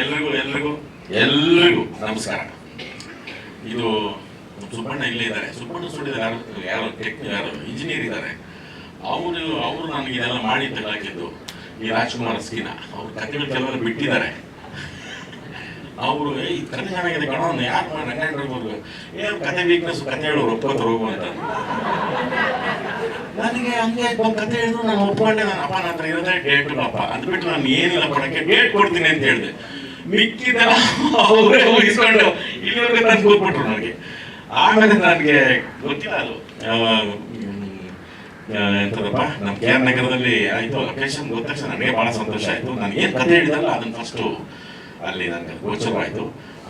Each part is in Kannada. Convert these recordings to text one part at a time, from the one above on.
ಎಲ್ರಿಗೂ ಎಲ್ರಿಗೂ. ಎಲ್ರಿಗೂ ನಮಸ್ಕಾರ. ಇದು ಸುಬ್ಬಣ್ಣ ಇಲ್ಲೇ ಇದ್ದಾರೆ. ಸುಬ್ಬಣ್ಣ ಸುಡಿದ ಯಾರು ಯಾರು ಟೆಕ್ ಯಾರು ಇಂಜಿನಿಯರ್ ಇದ್ದಾರೆ. ಅವರು ಅವರು ನನಗೆ ಇದೆಲ್ಲ ಮಾಡಿ ತೆಗೆದಾಕಿದ್ದು ಈ ರಾಜ್ಕುಮಾರ್ ಸ್ಕೀನ. ಅವ್ರ ಕಥೆಗಳು ಕೆಲವರು ಬಿಟ್ಟಿದ್ದಾರೆ. ಅವರು ಈ ಕಥೆ ಚೆನ್ನಾಗಿದೆ ಕಣೋ ಯಾರು ಮಾಡಿ ರಂಗಾಯಣರು ಏನು ಕತೆ ವೀಕ್ನೆಸ್ ಕತೆ ಹೇಳೋರು ಒಪ್ಕೋತಾರೆ ಹೋಗು ಅಂತ. ನನಗೆ ಹಂಗೆ ಒಂದು ಕತೆ ಹೇಳಿದ್ರು ನಾನು ಒಪ್ಕೊಂಡೆ ನನ್ನ ಅಪ್ಪ ನನ್ನ ಹತ್ರ ಇರೋದೇ ಡೇಟ್ ಅಪ್ಪ ಅಂದ್ಬಿಟ್ಟು ನಾನು ಏನಿಲ್ಲ ಕೊಡೋಕ್ಕೆ ಡೇಟ್ ಕೊಡ್ತೀನಿ ಅಂತ ಹೇಳಿದೆ. ಮಿಕ್ಕಿದೆಲ್ಲ ಅವರೇ ಉಳಿಸ್ಕೊಂಡು ಇಲ್ಲಿವರೆಗೆ ತಂದು ಕೂತ್ಬಿಟ್ರು ನನಗೆ. ಆಮೇಲೆ ನನಗೆ ಗೊತ್ತಿಲ್ಲ ಅದು. ಎಂತದಪ್ಪ ನಮ್ಮ ಕೆ ಆರ್ ನಗರದಲ್ಲಿ ಆಯಿತು ಲೊಕೇಶನ್ ಗೊತ್ತ ನನಗೆ ಬಹಳ ಸಂತೋಷ ಆಯಿತು. ನಾನು ಏನು ಕತೆ ಹೇಳಿದಲ್ಲ ಅದನ್ನ ಫಸ್ಟು ಅಲ್ಲಿ ನನಗೆ ಗೋಚರವಾಯಿತು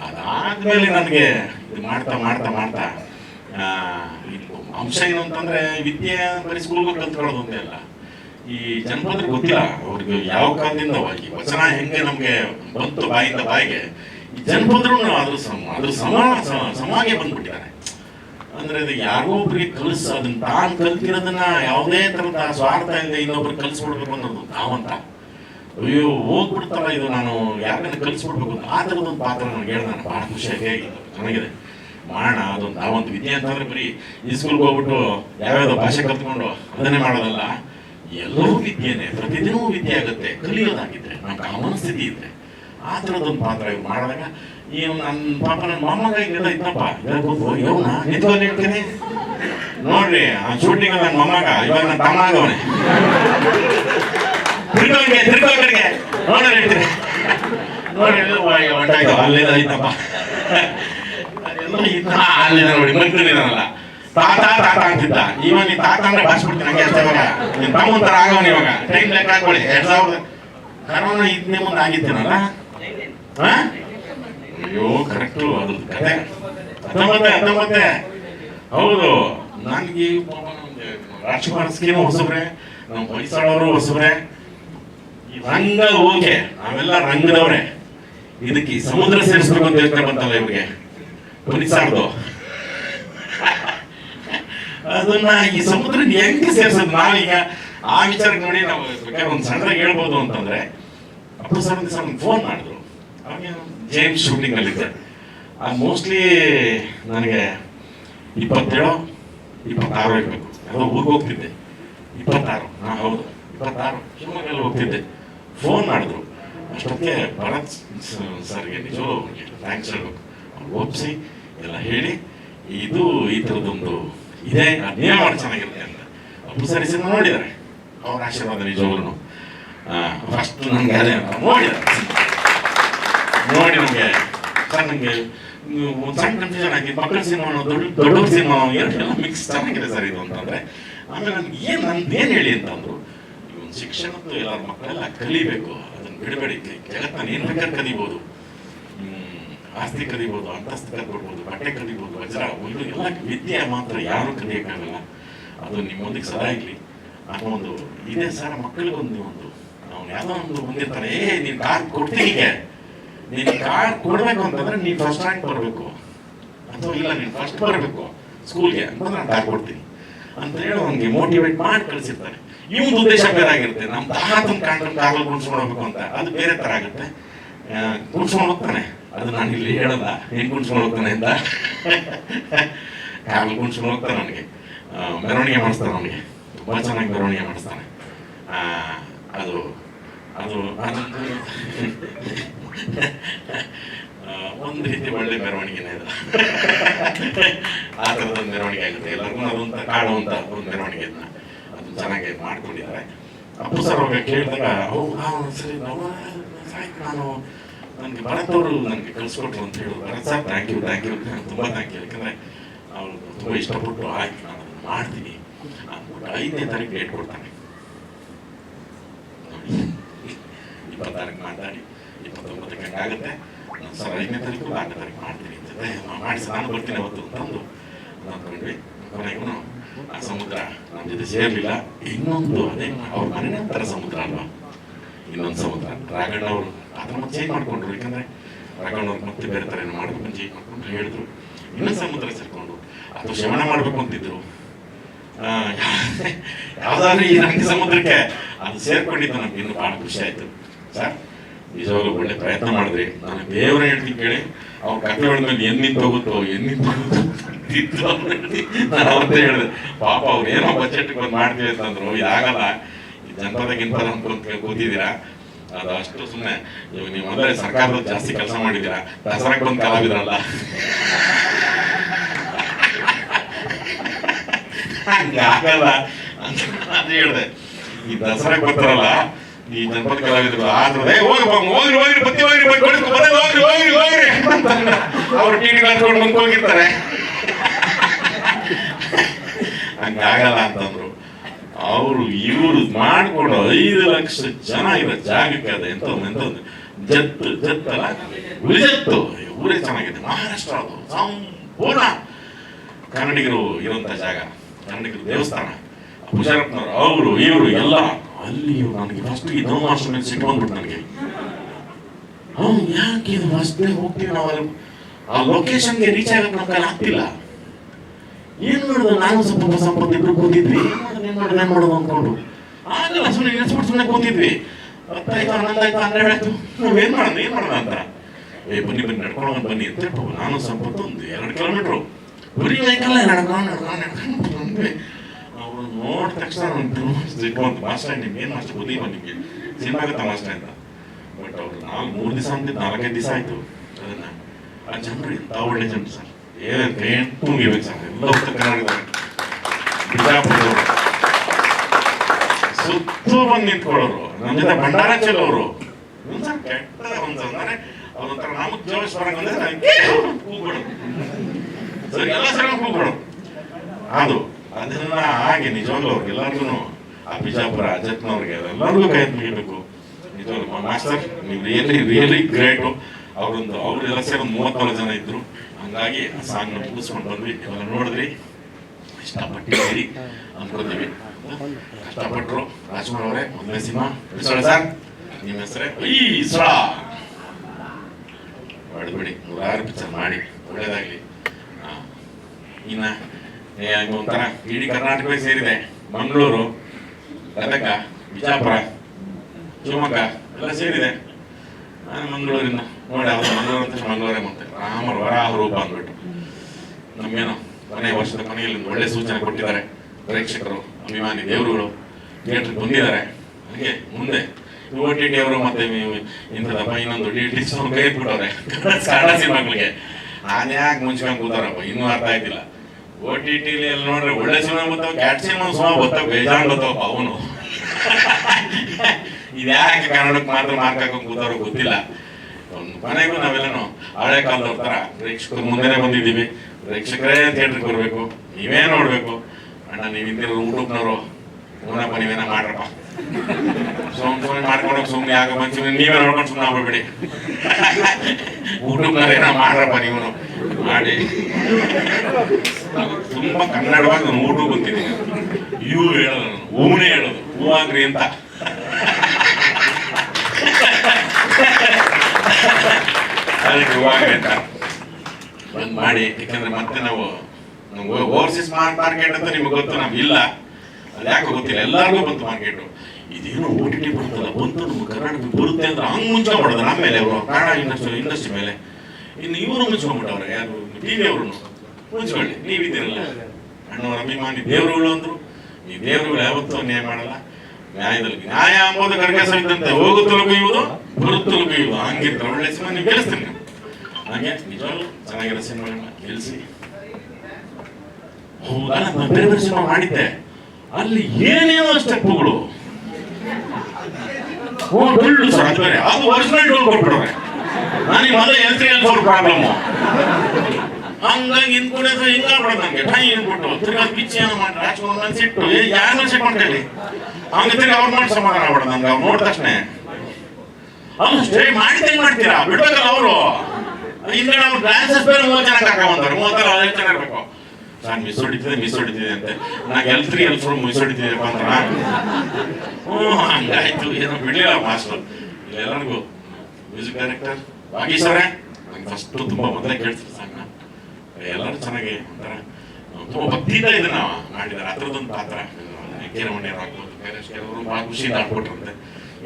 ಅದಾದ್ಮೇಲೆ ನನಗೆ ಇದು ಮಾಡ್ತಾ ಮಾಡ್ತಾ ಮಾಡ್ತಾ ಅಂಶ ಏನು ಅಂತಂದ್ರೆ ವಿದ್ಯೆ ಬರೀ ಸ್ಕೂಲ್ಗೆ ಕಲ್ತ್ಕೊಳ್ಳೋದು ಒಂದೇ ಅಲ್ಲ. ಈ ಜನಪದಕ್ಕೆ ಗೊತ್ತಿಲ್ಲ. ಅವ್ರಿಗೆ ಯಾವ ಕಾಲದಿಂದ ಈ ವಚನ ಹೆಂಗೆ ನಮ್ಗೆ ಬಂತು ಬಾಯಿಂದ ಬಾಯಿಗೆ, ಈ ಜನಪದರು ಅದ್ರ ಸಮ ಅದ್ರ ಸಮ ಸಮಾಗೆ ಬಂದ್ಬಿಟ್ಟಿದ್ದಾರೆ. ಅಂದ್ರೆ ಅದು ಯಾರೋ ಒಬ್ರಿಗೆ ಕಲಿಸ್, ಅದನ್ನ ತಾನು ಕಲ್ತಿರೋದನ್ನ ಯಾವುದೇ ತರದ ಸ್ವಾರ್ಥ ಇಲ್ಲದೆ ಇನ್ನೊಬ್ರಿಗೆ ಕಲಿಸ್ಬಿಡ್ಬೇಕು ಅನ್ನೋದು ನಾವಂತ. ಅಯ್ಯೋ ಹೋಗ್ಬಿಡ್ತಾರ ಇದು ನಾನು ಯಾರನ್ನ ಕಲಿಸ್ಬಿಡ್ಬೇಕು ಅಂತ. ಆ ಥರದೊಂದು ಪಾತ್ರ ನನಗೆ ಹೇಳ್ದೆ ಭಾಳ ಖುಷಿಯಾಗಿ ಚೆನ್ನಾಗಿದೆ ಮಾಡೋಣ, ಅದೊಂದು ನಾವೊಂದು ವಿದ್ಯೆ ಅಂತಂದ್ರೆ ಬರೀ ಈ ಸ್ಕೂಲ್ಗೆ ಹೋಗ್ಬಿಟ್ಟು ಯಾವ್ಯಾವ ಭಾಷೆ ಕಲ್ತ್ಕೊಂಡು ಅದನ್ನೇ ಮಾಡೋದಲ್ಲ. ಎಲ್ಲವೂ ವಿದ್ಯೆನೆ, ಪ್ರತಿದಿನವೂ ವಿದ್ಯೆ ಆಗುತ್ತೆ, ಕಲಿಯೋದಾಗಿದ್ರೆ ನಮ್ಮ ಆ ಮನಸ್ಥಿತಿ ಇದ್ರೆ. ಆ ಥರದೊಂದು ಪಾತ್ರ ಇವ್ರು ಮಾಡಿದಾಗ, ಈ ನನ್ನ ಪಾಪ ನನ್ನ ಮೊಮ್ಮಗ ಇಲ್ಲ ಇದ್ದಪ್ಪ ಹೇಳ್ಬೋದು ಇವನ ಹೇಳ್ತೀನಿ ನೋಡ್ರಿ, ಆ ಶೂಟಿಂಗ್ ನನ್ನ ಮೊಮ್ಮಗ, ಇವಾಗ ನನ್ನ ತಮ್ಮ ಆಗವನೆ ತಿರ್ಗೋಂಗೆ ತಿರ್ಗೋಂಗೆ ನೋಡಿ ಹೇಳ್ತೀನಿ. ನೋಡಿ ಹೊಂಟಾಯ್ತು ಅಲ್ಲೇ ಐತಪ್ಪ ಅದೆಲ್ಲ ಇದ್ದ ಅಲ್ಲಿಂದ ನೋಡಿ ಮಂತ್ರಿದಾನಲ್ಲ ತಾತ ತಾತ ಅಂತಿದ್ದ. ಇವಾಗ ನೀ ತಾತ ಅಂದ್ರೆ ಭಾಷಿಬಿಡ್ತೀನಿ, ಹಂಗೆ ಅಷ್ಟೇ ಇವಾಗ. ನಿನ್ ತಮ್ಮ ತರ ಆಗವನ ಇವಾಗ. ಟೈಮ್ ಲೆಕ್ಕ ಹಾಕೊಳ್ಳಿ. ಎರಡ್ ಸಾವಿರದ ಕರೋನಾ ಇದ್ನೇ ಮುಂದೆ ಆಗಿತ್ತೇನಲ್ಲ? ಅಯ್ಯೋ ಕರೆಕ್ಟು ಅದು ಕತೆ. ಹತ್ತೊಂಬತ್ತೆ ಹತ್ತೊಂಬತ್ತೆ. ಹೌದು. ನನಗೆ ರಾಜ್ಕುಮಾರ್ ಸ್ಕೀಮ್ ಹೊಸಬ್ರೆ ನಮ್ಮ ವಯಸ್ಸಾಳವರು ಹೊಸಬ್ರೆ. ರಂಗ ಓಕೆ, ನಾವೆಲ್ಲ ರಂಗದವ್ರೆ. ಇದಕ್ಕೆ ಸಮುದ್ರ ಸೇರಿಸ್ಬೇಕು ಅಂತ ಯೋಚನೆ ಬಂತಲ್ಲ ಇವ್ರಿಗೆ. ಪರಿಸಾರದು ಅದನ್ನ ಈ ಸಮುದ್ರದ ಹೆಂಗ್ ಸೇರ್ಸದ್ ನಾವೀಗ? ಆ ವಿಚಾರ ನೋಡಿ ನಾವು ಬೇಕಾದ್ರೆ ಒಂದು ಹೇಳ್ಬೋದು ಅಂತಂದ್ರೆ, ಅಪ್ಪು ಸರ್ ಒಂದು ಸರ್ ಫೋನ್ ಮಾಡಿದ್ರು. ಜೇಮ್ಸ್ ಶೂಟಿಂಗ್ ಅಲ್ಲಿದ್ದೆ ಆ ಮೋಸ್ಟ್ಲಿ ನನಗೆ ಇಪ್ಪತ್ತೇಳು, ಇಪ್ಪತ್ತಾರು ಇರಬೇಕು. ಯಾವುದೋ ಊರಿಗೆ ಹೋಗ್ತಿದ್ದೆ. ಇಪ್ಪತ್ತಾರು. ಹಾಂ, ಹೌದು. ಇಪ್ಪತ್ತಾರು. ಶಿವಮೊಗ್ಗಲ್ಲಿ ಹೋಗ್ತಿದ್ದೆ. ಫೋನ್ ಮಾಡಿದ್ರು. ಅಷ್ಟಕ್ಕೆ ಭರತ್ ಸರ್ಗೆ ನಿಜವೂ ಥ್ಯಾಂಕ್ಸ್ ಹೇಳ್ಬೇಕು. ಒಪ್ಪಿಸಿ ಎಲ್ಲ ಹೇಳಿ, ಇದು ಈ ಥರದೊಂದು ಇದೆ. ನೀವೇ ಮಾಡಿ ಚೆನ್ನಾಗಿರುತ್ತೆ ಅಂತ. ಅಪ್ಪು ಸರಿ ಸಿನಿಮಾ ನೋಡಿದ್ದಾರೆ. ಅವ್ರ ಆಶೀರ್ವಾದ ನಿಜವಾಗ್ಲೂ ಫಸ್ಟ್ ನನಗೆ ಅದೇ ನೋಡಿದ್ದಾರೆ. ನೋಡಿ ನಮಗೆ. ಸರ್ ನನಗೆ ಒಂದು ಸಣ್ಣ ಕನ್ಫ್ಯೂಷನ್ ಆಗಿ ಮಕ್ಕಳ ಸಿನಿಮಾ ದೊಡ್ಡ ದೊಡ್ಡ ಸಿನಿಮಾ ಎರಡೆಲ್ಲ ಮಿಕ್ಸ್ ಚೆನ್ನಾಗಿದೆ ಸರ್ ಇದು ಅಂತಂದ್ರೆ. ಆಮೇಲೆ ನನ್ಗೆ ಏನು ನಂದು ಏನು ಹೇಳಿ ಅಂತಂದ್ರು ಈ ಒಂದು ಶಿಕ್ಷಣದ್ದು ಎಲ್ಲರ ಮಕ್ಕಳೆಲ್ಲ ಕಲಿಬೇಕು. ಅದನ್ನ ಬಿಡಬೇಡಿ. ಜಗತ್ತನ್ನು ಏನು ಬೇಕಾದ್ರೆ ಕಲಿಬೋದು. ಆಸ್ತಿ ಕಲಿಬೋದು, ಅಂತಸ್ತು ಕಲ್ಕೊಡ್ಬೋದು ಬಟ್ಟೆ ಕಲಿಬೋದು ವಜ್ರ ಒಂದು ಎಲ್ಲ ವಿದ್ಯೆ ಮಾತ್ರ ಯಾರು ಕಲಿಯೋಕ್ಕಾಗಲ್ಲ. ಅದು ನಿಮ್ಮೊಂದಿಗೆ ಸದಾ ಇರಲಿ. ಅನ್ನೋ ಒಂದು ಇದೇ ಸರ್, ಮಕ್ಕಳಿಗೊಂದು ಒಂದು ಅವ್ನು ಯಾವುದೋ ಒಂದು ಹೊಂದಿರ್ತಾನೆ ಏ, ನೀನು ಕಾರ್ ಕೊಡ್ತೀನಿ ನೀನು ಕಾರ್ ಕೊಡಬೇಕು ಅಂತಂದ್ರೆ ನೀನು ಫಸ್ಟ್ ರ್ಯಾಂಕ್ ಬರಬೇಕು. ಅಥವಾ ಇಲ್ಲ, ನೀನು ಫಸ್ಟ್ ಬರಬೇಕು ಸ್ಕೂಲ್ಗೆ ಅಂತ ನಾನು ಕಾರ್ ಕೊಡ್ತೀನಿ. ಅಂತ ಹೇಳಿ ಅವ್ನಿಗೆ ಮೋಟಿವೇಟ್ ಮಾಡಿ ಕಳಿಸಿರ್ತಾರೆ. ಇವ್ನ ಉದ್ದೇಶ ಬೇರೆ ಆಗಿರುತ್ತೆ. ನಮ್ಮ ತಾತನ ಕಾಂಡ್ರ ಕಾರ್ ಗುಣಿಸ್ಕೊಂಡು ಹೋಗ್ಬೇಕು ಅಂತ. ಅದು ಬೇರೆ ತರ ಆಗುತ್ತೆ. ಕುಣಿಸ್ಕೊಂಡು ಹೋಗ್ತಾನೆ. ಅದು ನಾನು ಇಲ್ಲಿ ಹೇಳಲ್ಲ ಹೆಂಗ್ ಕುಣಿಸ್ಕೊಂಡು ಹೋಗ್ತಾನೆ ಅಂತ? ಕಾಲು ಕುಣಿಸ್ಕೊಂಡು ಹೋಗ್ತಾನೆ ಅವನಿಗೆ. ಮೆರವಣಿಗೆ ಮಾಡಿಸ್ತಾನೆ ಅವನಿಗೆ. ತುಂಬ ಚೆನ್ನಾಗಿ ಮೆರವಣಿಗೆ ಮಾಡಿಸ್ತಾನೆ. ಅದು ಅದು ಒಂದು ರೀತಿ ಒಳ್ಳೆ ಮೆರವಣಿಗೆನೇ ಅದು. ಆ ಥರದೊಂದು ಮೆರವಣಿಗೆ ಆಗುತ್ತೆ. ಎಲ್ಲರಿಗೂ ಅದೊಂದು ಕಾಡುವಂತ ಒಂದು ಮೆರವಣಿಗೆ ಅದನ್ನ. ಅದು ಚೆನ್ನಾಗಿ ಮಾಡ್ಕೊಂಡಿದ್ದಾರೆ. ಅಪ್ಪು ಸರ್ ಅವಾಗ ಕೇಳಿದಾಗ, ಹೌದಾ ಸರಿ, ನಾವು ಸಾಯ್ತು ನಾನು ನನಗೆ ಭರತವರು ನನಗೆ ಕಳಿಸ್ಕೊಟ್ರು ಅಂತ ಹೇಳಿ Bharat sir thank you thank you ತುಂಬ ಥ್ಯಾಂಕ್ ಯು ಯಾಕಂದರೆ ಅವಳು ತುಂಬ ಇಷ್ಟಪಟ್ಟು ಆಯ್ತು ನಾನು ಅದನ್ನು ಮಾಡ್ತೀನಿ. ಅಂದ್ಬಿಟ್ಟು ಐದನೇ ತಾರೀಕು ಡೇಟ್ ಕೊಡ್ತಾನೆ. ನೋಡಿ, ಇಪ್ಪತ್ತಾರಕ್ಕೆ ಮಾತಾಡಿ, ಇಪ್ಪತ್ತೊಂಬತ್ತಕ್ಕೆ ಹಂಗೆ ಆಗುತ್ತೆ. ನಾನು ಸರ್, ಐದನೇ ತಾರೀಕು ನಾಲ್ಕನೇ ತಾರೀಕು ಮಾಡ್ತೀನಿ ಅಂತ. ನಾನು ಮಾಡಿಸಿ, ನಾನು ಬರ್ತೀನಿ ಅವತ್ತು ಅಂತಂದು ಅಂದ್ಕೊಂಡ್ವಿ ಕೊನೆಗೂ ಆ ಸಮುದ್ರ ನಮ್ಮ ಜೊತೆ ಸೇರಲಿಲ್ಲ. ಇನ್ನೊಂದು ಅದೇ, ಅವ್ರ ಮನೆ ನಂತರ ಸಮುದ್ರ ಅಲ್ವಾ? ಇನ್ನೊಂದು ಸಮುದ್ರ ರಾಘಣ್ಣ ಅವರು ಅದನ್ನ ಮತ್ತೆ ಚೇಂಜ್ ಮಾಡ್ಕೊಂಡ್ರು. ಯಾಕಂದ್ರೆ ರಾಘಣ್ಣ ಅವ್ರು ಮತ್ತೆ ಬೇರೆ ಥರ ಏನು ಮಾಡ್ಬೇಕು ಚೇಂಜ್ ಮಾಡ್ಕೊಂಡ್ರು. ಹೇಳಿದ್ರು. ಇನ್ನೊಂದು ಸಮುದ್ರ ಸೇರ್ಕೊಂಡು ಅದು ಶ್ರವಣ ಮಾಡ್ಬೇಕು ಅಂತಿದ್ರು. ಯಾವ್ದಾದ್ರು ಈ ರಂಗ ಸಮುದ್ರಕ್ಕೆ ಅದು ಸೇರ್ಕೊಂಡಿದ್ದು ನಮ್ಗೆ ಇನ್ನು ಬಹಳ ಖುಷಿ ಆಯ್ತು. ಸರ್, ನಿಜವಾಗ್ಲೂ ಒಳ್ಳೆ ಪ್ರಯತ್ನ ಮಾಡಿದ್ರಿ. ನಾನು ದೇವರ ಹೇಳ್ತೀನಿ ಕೇಳಿ. ಅವ್ರ ಕತೆ ಮೇಲೆ ಎನ್ ನಿಂತು ಹೋಗುತ್ತೋ, ಎನ್ ನಿಂತು ಹೋಗುತ್ತೋ. ನಾನು ಅವ್ರದ್ದೇ ಹೇಳಿದೆ, ಪಾಪ ಅವ್ರು ಏನೋ ಬಜೆಟ್ ಬಂದು ಮಾಡ್ತೀವಿ ಅಂತಂದ್ರು. ಇದಾಗಲ್ಲ. ಜನಪದ ಗಿಂಪದ ಅನ್ಕೊಂತ ಕೂತಿದ್ದೀರಾ? ಅದು ಅಷ್ಟು ಸುಮ್ಮನೆ ನೀವು ಅಂದ್ರೆ ಸರ್ಕಾರದ ಜಾಸ್ತಿ ಕೆಲಸ ಮಾಡಿದ್ದೀರಾ? ದಸರಾಕ್ಕೆ ಬಂದು ಕಲಾವಿದ್ರಲ್ಲ. ಹಂಗಾಗಲ್ಲ ಅಂತ ನಾನು ಹೇಳಿದೆ. ಈ ದಸರಾಕ್ಕೆ ಬರ್ತಾರಲ್ಲ ಈ ಜನಪದ ಕಲಾವಿದರು ಆದ್ರೆ "ಏ, ಹೋಗಿ ಹೋಗ್ರಿ ಹೋಗ್ರಿ ಬತ್ತಿ ಹೋಗ್ರಿ ಬತ್ತಿ ಹೊಡ್ಕೊ, ಬರೇ ಹೋಗ್ರಿ ಹೋಗ್ರಿ ಹೋಗ್ರಿ ಅವ್ರು ಟಿವಿ ಕಳ್ಕೊಂಡು ಮುಂದೆ ಹೋಗಿರ್ತಾರೆ. ಹಂಗಾಗಲ್ಲ ಅಂತಂದ್ರು. ಅವರು ಇವರು ಮಾಡಿಕೊಂಡು ಐದು ಲಕ್ಷ ಜನ ಇರೋ ಜಾಗಕ್ಕೆ ಅದ ಎಂತ ಎಂತ ಜತ್ತು ಜತ್ತಲ್ಲ ಉಳಿಜತ್ತು ಊರೇ ಚೆನ್ನಾಗಿದೆ. ಮಹಾರಾಷ್ಟ್ರ ಅದು ಸಂಪೂರ್ಣ ಕನ್ನಡಿಗರು ಇರುವಂತ ಜಾಗ. ಕನ್ನಡಿಗರು ದೇವಸ್ಥಾನ. ಪೂಜಾರಪ್ಪನವರು, ಅವರು, ಇವರು, ಎಲ್ಲ. ಅಲ್ಲಿ ನನಗೆ ಫಸ್ಟ್ ಈ ಮೇಲೆ ಸಿಟ್ಟು ಬಂದ್ಬಿಟ್ಟು ನನಗೆ. ಅವ್ನು ಯಾಕೆ ಇದು ಫಸ್ಟೇ ಹೋಗ್ತೀವಿ ನಾವು ಆ ಲೊಕೇಶನ್ಗೆ ರೀಚ್ ಆಗಕ್ಕೆ ನಮ್ಮ ಕಾಲ ಆಗ್ತಿಲ್ಲ. ಏನ್ ಮಾಡೋದು? ನಾನು ಸ್ವಲ್ಪ ಸಂಪತ್ತು ಇಬ್ರು ಕೂತಿದ್ವಿ. ಏನ್ ಮಾಡೋದು ಏನ್ ಮಾಡೋದು ಆಗಲ್ಲ ಸುಮ್ಮನೆ ಇಳಿಸ್ಬಿಟ್ಟು ಸುಮ್ಮನೆ ಕೂತಿದ್ವಿ. ಹತ್ತಾಯ್ತು ಹನ್ನೆರಡು ಆಯ್ತು. ನಾವ್ ಏನು ಮಾಡೋದು ಏನ್ ಮಾಡೋದು ಅಂತ. ಏ ಬನ್ನಿ ಬನ್ನಿ ನಡ್ಕೊಂಡು ಬನ್ನಿ ಅಂತ ನಾನು ಸಂಪತ್ತು ಒಂದು ಎರಡು ಕಿಲೋಮೀಟ್ರು. ಬರೀ ವೆಹಿಕಲ್ ನಡ್ಕೊಂಡು ನಡ್ಕೊಂಡು ನಡ್ಕೊಂಡು ಬಂದ್ವಿ. ಅವ್ರು ನೋಡಿದ ತಕ್ಷಣ ಒಂದು ಸಿಗ್ಬಂತು ಮಾಸ್ಟರ್ ನಿಮ್ಗೆ ಏನು ಅಷ್ಟು ನಿಮಗೆ? ಸಿನಿಮಾ ಸಿನಿಮಾಗತ್ತ ಮಾಸ್ಟರ್ ಅಂತ ಬಟ್ ಅವ್ರು ನಾಲ್ಕು ಮೂರು ದಿವಸ ಅಂದಿದ್ದು ನಾಲ್ಕೈದು ದಿವಸ ಆಯ್ತು. ಅದನ್ನ ಆ ಜನರು ಎಂತ ಒಳ್ಳೆ ಜನರು ಸರ್. ಏನ್ ಸರ್. ಎಲ್ಲ ಉತ್ತರ ಸುತ್ತು ಬಂದು ನಿಂತ್ಕೊಳ್ಳೋರು ನಮ್ಮ ಜೊತೆ ಭಂಡಾರ ಚೆಲ್ಲೋರು ಒಂದ್ಸಲ ಕೆಟ್ಟ ಒಂದ್ಸಲ ಅಂದ್ರೆ ಅದೊಂಥರ ನಮಗ್ ಜೋಶ್ ಬರಂಗ್ ಅಂದ್ರೆ ನನಗೆ ಕೂಗ್ಬಿಡೋದು. ಸರಿ ಎಲ್ಲ ಸರಿ ಕೂಗ್ಬಿಡೋದು. ಅದು ಅದನ್ನ ಹಾಗೆ ನಿಜವಾಗ್ಲೂ ಅವ್ರಿಗೆಲ್ಲರಿಗೂ ಆ ಬಿಜಾಪುರ ಅಜತ್ನವ್ರಿಗೆ ಎಲ್ಲರಿಗೂ ಕೈ ಮುಗಿಬೇಕು. ನಿಜವಾಗ್ಲೂ ಮಾಸ್ಟರ್ ನೀವು ರಿಯಲಿ ರಿಯಲಿ ಗ್ರೇಟು ಅವರೊಂದು ಅವರೆಲ್ಲ ಸೇರಿ ಒಂದು ಮೂವತ್ನಾಲ್ಕು ಜನ ಇದ್ರು. ಹಂಗಾಗಿ ಆ ಸಾಂಗ್ನ ಮುಗಿಸ್ಕೊಂಡು ಬಂದ್ವಿ. ಎಲ್ಲ ನೋಡಿದ್ರಿ ಇಷ್ಟಪಟ್ಟಿದ್ದೀರಿ. ಅನ್ಕೋತೀವಿ. ಕಷ್ಟಪಟ್ರು ರಾಜ್ಕುಮಾರ್ ಅವರೇ ಮೊದಲನೇ ಸಿನಿಮಾ ನಿಮ್ಮ ಹೆಸರೇ ಈ ಸಳ ಹೊಡೆದ್ಬಿಡಿ ನೂರಾರು ಮಾಡಿ ಇನ್ನ ಹಂಗೆ ಒಂಥರ ಇಡೀ ಕರ್ನಾಟಕವೇ ಸೇರಿದೆ ಮಂಗಳೂರು ಗದಗ ಬಿಜಾಪುರ ಶಿವಮೊಗ್ಗ ಎಲ್ಲ ಸೇರಿದೆ ನಾನು ಮಂಗಳೂರಿನ ನೋಡಿ ಅವ್ರು ಮಂಗಳೂರು ಅಂತ ಮಂಗಳೂರೇ ಮತ್ತೆ ರಾಮರ ವರಾಹ ರೂಪ ಅಂದ್ಬಿಟ್ಟು ನಮ್ಗೇನು ಕೊನೆಯ ವರ್ಷದ ಕೊನೆಯಲ್ಲಿ ಒಳ್ಳೆ ಸೂಚನೆ ಕೊಟ್ಟಿದ್ದಾರೆ ಪ್ರೇಕ್ಷಕರು ಅಭಿಮಾನಿ ದೇವರುಗಳು ಥಿಯೇಟ್ರಿಗೆ ಬಂದಿದ್ದಾರೆ ಹಾಗೆ ಮುಂದೆ ಓ ಟಿ ಟಿ ಅವರು ಮತ್ತೆ ಇಂಥದಪ್ಪ ಇನ್ನೊಂದು ಡಿ ಟಿ ಕೈ ಬಿಟ್ಟವ್ರೆ. ಕನ್ನಡ ಸಿನಿಮಾಗಳಿಗೆ. ನಾನು ಯಾಕೆ ಮುಂಚ್ಕೊಂಡು ಕೂತಾರಪ್ಪ? ಇನ್ನೂ ಅರ್ಥ ಆಯ್ತಿಲ್ಲ. ಓ ಟಿ ಟಿಲಿ ಎಲ್ಲ ನೋಡ್ರೆ ಒಳ್ಳೆ ಸಿನಿಮಾ ಬರ್ತಾವ ಕ್ಯಾಟ್ ಸಿನಿಮಾ ಸುಮಾ ಬರ್ತಾವ ಬೇಜಾನ್ ಬರ್ತಾವಪ್ಪ ಅವನು ಇದ್ಯಾಕೆ ಕನ್ನಡಕ್ಕೆ ಮಾತ್ರ ಮಾರ್ಕ್ ಹಾಕೊಂಡು ಕೂತಾರೋ ಗೊತ್ತಿಲ್ಲ. ಮನೆಗೂ ನಾವೆಲ್ಲನು ಹಳೆ ಕಾಲದವ್ರ ಥರ ಪ್ರೇಕ್ಷಕರು ಮುಂದೆನೆ ಬಂದಿದ್ದೀವಿ. ಪ್ರೇಕ್ಷಕರೇ ಥಿಯೇಟ್ರಿಗೆ ಬರಬೇಕು. ನೀವೇ ನೋಡ್ಬೇಕು. ಅಣ್ಣ, ನೀವು ಹಿಂದಿರೋ ಯೂಟ್ಯೂಬ್ನವರು ಏನಪ್ಪ ನೀವೇನ ಮಾಡ್ರಪ್ಪ. ಸುಮ್ ಸುಮ್ಮನೆ ಮಾಡ್ಕೊಂಡೋಗಿ ಸುಮ್ಮನೆ ಆಗ ಮಂಚ ನೀವೇ ನೋಡ್ಕೊಂಡು ಸುಮ್ಮನೆ ಆಗ್ಬಿಡ್ಬೇಡಿ. ಯೂಟ್ಯೂಬ್ನವ್ರು ಏನೋ ಮಾಡ್ರಪ್ಪ ನೀವು ಮಾಡಿ. ತುಂಬ ಕನ್ನಡವಾಗಿ ನಾನು ಊಟ ಗೊತ್ತಿದ್ದೆ ಇವು ಹೇಳೋದು ನಾನು ಹೂನೇ ಹೇಳೋದು ಹೂವಾಗ್ರಿ ಅಂತ. ಅದಕ್ಕೆ ಹೂವಾಗ್ರಿ ಅಂತ. ಮಾಡಿ, ಯಾಕಂದ್ರೆ ಮತ್ತೆ ನಾವು ಓವರ್ಸೀಸ್ ಮಾರ್ಕೆಟ್ ಅಂತ ನಿಮ್ಗೆ ಗೊತ್ತು, ನಮ್ಗೆ ಇಲ್ಲ. ಅದು ಯಾಕೆ ಗೊತ್ತಿಲ್ಲ, ಎಲ್ಲರಿಗೂ ಬಂತು ಮಾರ್ಕೆಟ್ ಇದೇನು ಓ ಟಿ ಟಿ ಬಂತು ನಮ್ಮ ಕರ್ನಾಟಕಕ್ಕೆ ಬರುತ್ತೆ ಅಂದ್ರೆ ಹಂಗೆ ಮುಂಚೆ ಮಾಡಿದ್ರು ಆಮೇಲೆ ಅವರು, ಕನ್ನಡ ಇಂಡಸ್ಟ್ರಿ ಇಂಡಸ್ಟ್ರಿ ಮೇಲೆ. ಇನ್ನು ಇವರು ಮುಚ್ಕೊಂಡ್ಬಿಟ್ಟವ್ರೆ, ಯಾರು? ಟಿವಿ ಅವರು ಮುಚ್ಕೊಳ್ಳಿ ನೀವಿದ್ದೀರಲ್ಲ ಅಣ್ಣವ್ರ ಅಭಿಮಾನಿ, ದೇವರುಗಳು ಅಂದ್ರು. ಈ ದೇವರುಗಳು ಯಾವತ್ತೂ ಅನ್ಯಾಯ ಮಾಡಲ್ಲ. ನ್ಯಾಯದಲ್ಲಿ, ನ್ಯಾಯ ಅಂಬೋದು ಕರ್ಕಾಸ ಇದ್ದಂತೆ. ಹೋಗುತ್ತಲೂ ಕುಯ್ಯುವುದು ಬರುತ್ತಲೂ ಕುಯ್ಯುವುದು ಹಂಗಿರ್ತಾರೆ ಒಳ್ಳೆ ಸಿನಿಮಾ, ನೀವು ಕೇಳಿಸ್ತೀನಿ ಹಾಗೆ ನಿಜವಾಗ್ಲೂ ಚೆನ್ನಾಗಿರೋ ಸಿನಿಮಾಗಳನ್ನ ಗೆಲ್ಲಿಸಿ. ಹೌದಾ? ನಾನು ಬೇರೆ ಬೇರೆ ಸಿನಿಮಾ ಮಾಡಿದ್ದೆ. ಅಲ್ಲಿ ಏನೇನೋ ಸ್ಟೆಪ್ಗಳು ಅದು ಒರಿಜಿನಲ್ ಡೋಲ್ ನನಗೆ ಮೊದಲು L three L four problem ಹಂಗಾಗಿ ಇನ್ಕೊಂಡು ಹಿಂಗಾಗ್ಬಿಡೋದು ನನಗೆ ಟೈ ಇನ್ಬಿಟ್ಟು ತಿರ್ಗಾ ಪಿಚ್ಚಿ ಏನೋ ಮಾಡಿ ರಾಜ್ಕುಮಾರ್ ಮೇಲೆ ಸಿಟ್ಟು ಯಾರು ಸಿಟ್ಟು ಮಾಡ್ಕೊಳ್ಳಿ ಹಂಗೆ ತಿರ್ಗಿ ಅವ್ರು ಮಾಡಿ ಸಮಾಧಾನ ಆಗ್ಬಿಡೋದು ಅವ್ರು ನೋಡಿದ ತಕ್ಷಣ. ಸ್ಟೇ ಮಾಡ್ತೀರಾ? ಬಿಡ್ಬೇಕಲ್ಲ ಅವರು. ಇಲ್ಲ ನಾವು ಡ್ಯಾನ್ಸಸ್ ಬೇರೆ ಮೂವತ್ತು ಜನ ಕರ್ಕೊಂಡ್ಬಂದವ್ರು ಮೂವತ್ತರ ಹದಿನೈದು ಜನ ಇರ್ಬೇಕು? ನಾನು ಮಿಸ್ ಹೊಡಿತಿದ್ದೆ ಮಿಸ್ ಹೊಡಿತಿದೆ ಅಂತೆ ನಾ L three L four miss ಹೊಡಿತಿದ್ದೀರಪ್ಪ ಅಂತ ಹ್ಞೂ, ಹಂಗಾಯ್ತು, ಏನೋ ಬಿಡ್ಲಿಲ್ಲ ಮಾಸ್ಟರ್. ಎಲ್ಲರಿಗೂ ಮ್ಯೂಸಿಕ್ ಡೈರೆಕ್ಟರ್ ಬಾಗಿ ಸರೇ, ನಂಗೆ ಫಸ್ಟ್ ತುಂಬಾ ಮೊದಲೇ ಕೇಳ್ತಿದ್ರು ಸಾಂಗ್ನ. ಎಲ್ಲರೂ ಚೆನ್ನಾಗಿ ಒಂಥರ, ತುಂಬ ಭಕ್ತಿಯಿಂದ ಇದನ್ನ ಮಾಡಿದ್ದಾರೆ. ಅದ್ರದ್ದೊಂದು ಪಾತ್ರ. ಆಗ್ಬೋದು ಬೇರೆ ಕೆಲವರು ಭಾಳ ಖುಷಿಯಿಂದ ಹಾಕ್ಬಿಟ್ರಂತೆ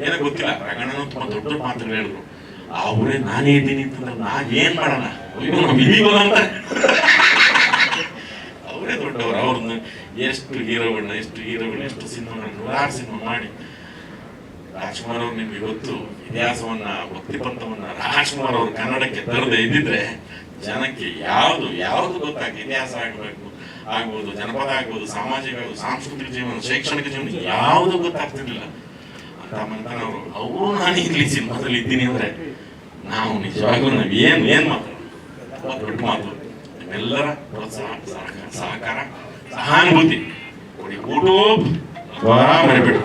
ಏನೋ ಗೊತ್ತಿಲ್ಲ, ರಗಣ್ಣನು ತುಂಬಾ ದೊಡ್ಡ ದೊಡ್ಡ ಹೇಳಿದ್ರು. ಅವರೇ ನಾನೇ ಇದ್ದೀನಿ ಅಂತಂದ್ರೆ ನಾ ಏನ್ ಮಾಡೋಣ ಅಯ್ಯೋ ಅಂತ ಎಷ್ಟು ಹೀರೋಗಳನ್ನ, ಎಷ್ಟು ಹೀರೋಗಳು ಎಷ್ಟು ಸಿನಿಮಾ ನೂರಾರು ಸಿನಿಮಾ ಮಾಡಿ. ರಾಜ್ಕುಮಾರ್ ಅವ್ರು ನಿಮ್ಗೆ ಇವತ್ತು ಇತಿಹಾಸವನ್ನ ಭಕ್ತಿಪಂಥವನ್ನ ರಾಜ್ಕುಮಾರ್ ಅವರು ಕನ್ನಡಕ್ಕೆ ತರದೆ ಇದ್ದಿದ್ರೆ ಜನಕ್ಕೆ ಯಾವುದು ಯಾವುದು ಗೊತ್ತಾಗ ಇತಿಹಾಸ ಆಗಬೇಕು, ಆಗ್ಬೋದು, ಜನಪದ ಆಗ್ಬೋದು, ಸಾಮಾಜಿಕ ಸಾಂಸ್ಕೃತಿಕ ಜೀವನ, ಶೈಕ್ಷಣಿಕ ಜೀವನ, ಯಾವುದು ಗೊತ್ತಾಗ್ತಿರ್ಲಿಲ್ಲ. ಅಂತ ಮಂತನವರು ಅವರು ನಾನು ಇಲ್ಲಿ ಸಿನಿಮಾದಲ್ಲಿ ಇದ್ದೀನಿ ಅಂದ್ರೆ ನಾವು ನಿಜವಾಗ್ಲೂ ನಾವು ಏನ್ ಏನ್ ಮಾತಾಡೋದು ದೊಡ್ಡ ಮಾತು. ನಿಮ್ಮೆಲ್ಲರ ಪ್ರೋತ್ಸಾಹ ಸಹಕಾರ. ಸಹಾನುಭೂತಿ ಕೊಡಿ ಊಟ ಮರಿಬೇಡಿ